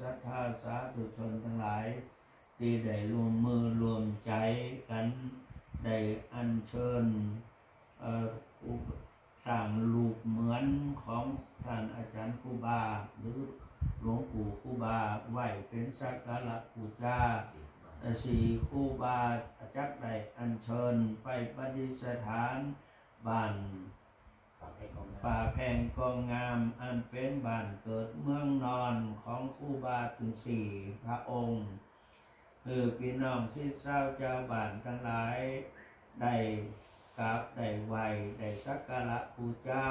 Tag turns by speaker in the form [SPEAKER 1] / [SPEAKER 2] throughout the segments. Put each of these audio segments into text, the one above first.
[SPEAKER 1] ศรัทธาสาธุชนทั้งหลาย ที่ได้รวมมือรวมใจกันได้อัญเชิญเอ่ออุปต่างรูปเหมือนของท่านอาจารย์ครูบา หรือหลวงปู่ครูบาไหวเป็นสักการะบูชาสี่ครูบาจักได้อัญเชิญไปประดิษฐานบ้าน ป่าแพงกองงามอันเป็นบ้านเกิดเมืองนอนของครูบาถึงสี่พระองค์คือพี่น้องที่เศร้าเจ้าบ้านทั้งหลายได้กราบได้ไหวได้สักการะบูชา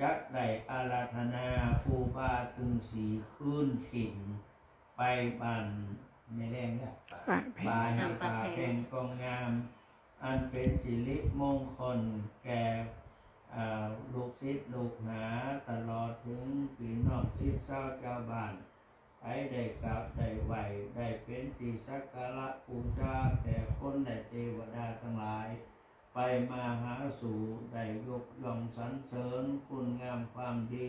[SPEAKER 1] จักได้อาราธนาครูบาถึงสี่คืนถิ่น ไปบ้านไม่แรงเนี่ย
[SPEAKER 2] ปะแพ
[SPEAKER 1] ป่างแห่งป่าแห่งกองงาม อันเป็นสิริมงคลแก่อ่า ลูกศิษย์ลูกหาตลอดถึงพี่น้องศิษย์เศร้าเจ้าบ้านให้ได้กราบได้ไหวได้เป็นที่สักการะปูชาแก่คนและเทวดาทั้งหลาย ไปมาหาสู่ได้ยกย่องสรรเสริญคุณงามความดี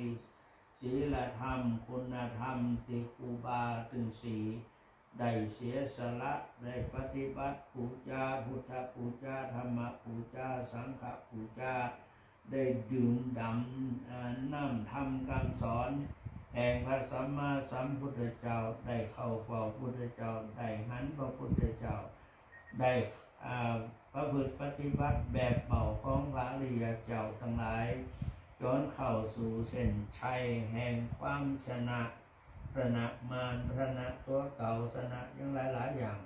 [SPEAKER 1] ศีลธรรม คุณธรรมติคูบาตึงสีได้เสียสละได้ปฏิบัติปูจาพุทธปูจาธรรมปูจาสังฆปูจา ได้ดื่มด่ำอ่าน้ำทำคำสอน แห่งพระสัมมาสัมพุทธเจ้าได้เข้าเฝ้าพุทธเจ้าได้หันพระพุทธเจ้า ได้ประพฤติปฏิบัติแบบเบาของพระริยเจ้าทั้งหลายจนเข้าสู่เส้นชัยแห่งความชนะพระนะมารพระนะตัวเก่าชนะยังหลายหลายอย่าง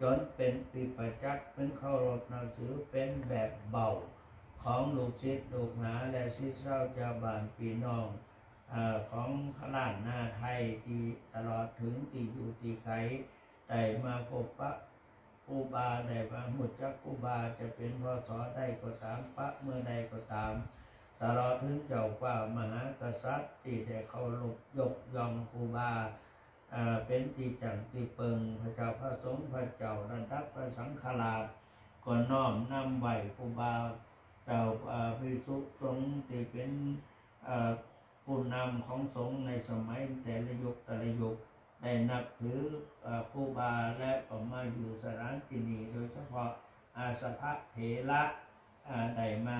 [SPEAKER 1] จนเป็นปีประจักษ์เป็นเข้ารถนังสือเป็นแบบเบา ของลูกศิษย์ลูกหาและศิษย์เศร้าเจ้าบ้านพี่น้องอของขลานนาไทยที่ตลอดถึงที่อยู่ที่ไกลได้มาพบปะครูบาได้มาหุดจักครูบาจะเป็นพศใดก็ตามปะเมื่อใดก็ตาม ตลอดถึงเจ้าป่ามหากษัตริย์ที่ได้เคารพยกยองครูบาเป็นที่จังที่เปิงพระเจ้าพระสงฆ์พระเจ้าระดับพระสังฆราชก็น้อมนำไหวครูบา เจ้าอ่าพิสุสงฆ์ที่เป็นผู้นำของสงฆ์ในสมัยแต่ละยุคแต่ละยุคได้นับถืออ่าครูบาและก็มาอยู่สถานที่นี้โดยเฉพาะอาสภะเถระได้มา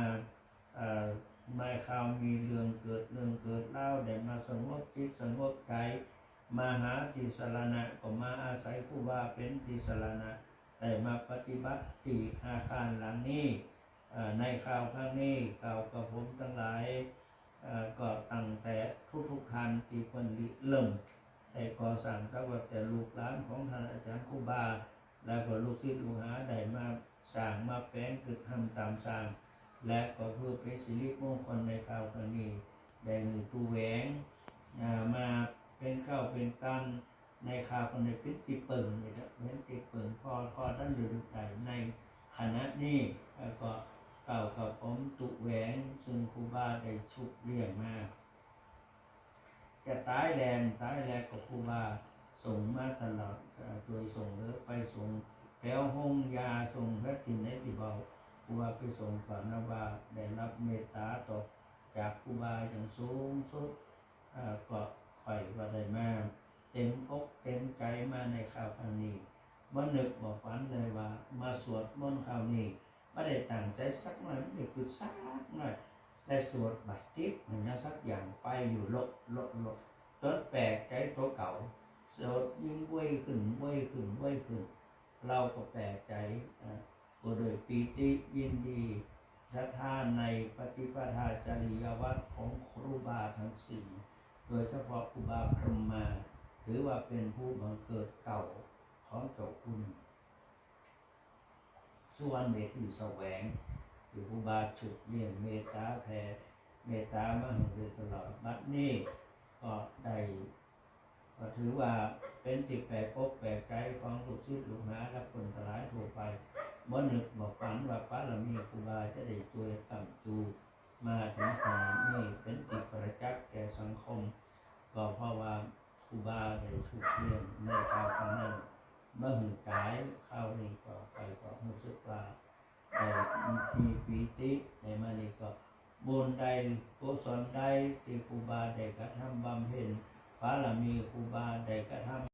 [SPEAKER 1] มาข่าวมีเรื่องเกิดเรื่องเกิดเล่าได้มาสงบจิตสงบใจมาหาทิสรณะก็มาอาศัยครูบาเป็นทิสรณะได้มาปฏิบัติที่อาคารหลังนี้ ในข่าวครั้งนี้ข่าวกับผมทั้งหลายก็ตั้งแต่ทุกๆท่านที่คนริเริ่มได้ก่อสร้างตั้งแต่แต่ลูกหลานของท่านอาจารย์ครูบา แล้วก็ลูกศิษย์ลูกหาได้มาสร้างมาแปลงคือทำตามสร้างและก็เพื่อเป็นสิริมงคลในข่าวครั้งนี้ได้มือตูแหวงมาเป็นข้าวเป็นกันในข่าวคนในพิธีเปิ่งนี่ครับเป็นติเปิงพอพอท่านอยู่ในในคณะนี้ก็ เก่ากับผมตุแหวงซึ่งครูบาได้ชุบเรียงมาจะตายแลนตายแลนกับครูบาส่งมาตลอดเอ่อโดยส่งหรือไปส่งแถวห้องยาส่งแพทย์ที่ไหนที่เบาครูบาไปส่งฝันนะว่าได้รับเมตตาตกจากครูบาอย่างสูงสุดก่อก็ค่อยว่าได้มาเต็มอกเต็มใจมาในข่าวครั้งนี้บ่นึกบ่ฝันเลยว่า มาสวดมนต์คราวนี้ ไม่ได้ตั้งใจสักหน่อยไม่ได้คือสักหน่อยได้สวดบัตรทิพย์มันนะสักอย่างไปอยู่ลดลดลดจนแปลกใจตัวเก่าสวดยิ่งเว้ยขึ้นเว้ยขึ้นเว้ยขึ้น เราก็แปลกใจก็โดยปีติยินดีศรัทธาในปฏิปทาจริยวัตรของครูบาทั้งสี่โดยเฉพาะครูบาพรหมมาถือว่าเป็นผู้บังเกิดเก่าของเจ้าคุณ ส่วนเมตที่แสวงคือผู้บาฉุดเลี้ยงเมตตาแผ่เมตตามาให้โดยตลอดบัดนี้ก็ได้ก็ถือว่าเป็นติดแปลกปกแปลกใจของลูกศิษย์ลูกหาและคนทั้งหลายทั่วไปบ่นึกบอกฝันว่าพระละมีครูบาจะได้ช่วยกำจูมาถึงขนาดนี้เป็นติดประจักษ์แก่สังคม ก็เพราะว่าครูบาได้ชุดเลี้ยงในคราวครั้งนั้น บ่หือกายเข้านี่ก็ไปก็รู้สึกว่าแต่ทีปีติในมานี่ก็บุญใดกุศลใดที่ครูบาได้กระทำบำเพ็ญบารมีครูบาได้กระทำ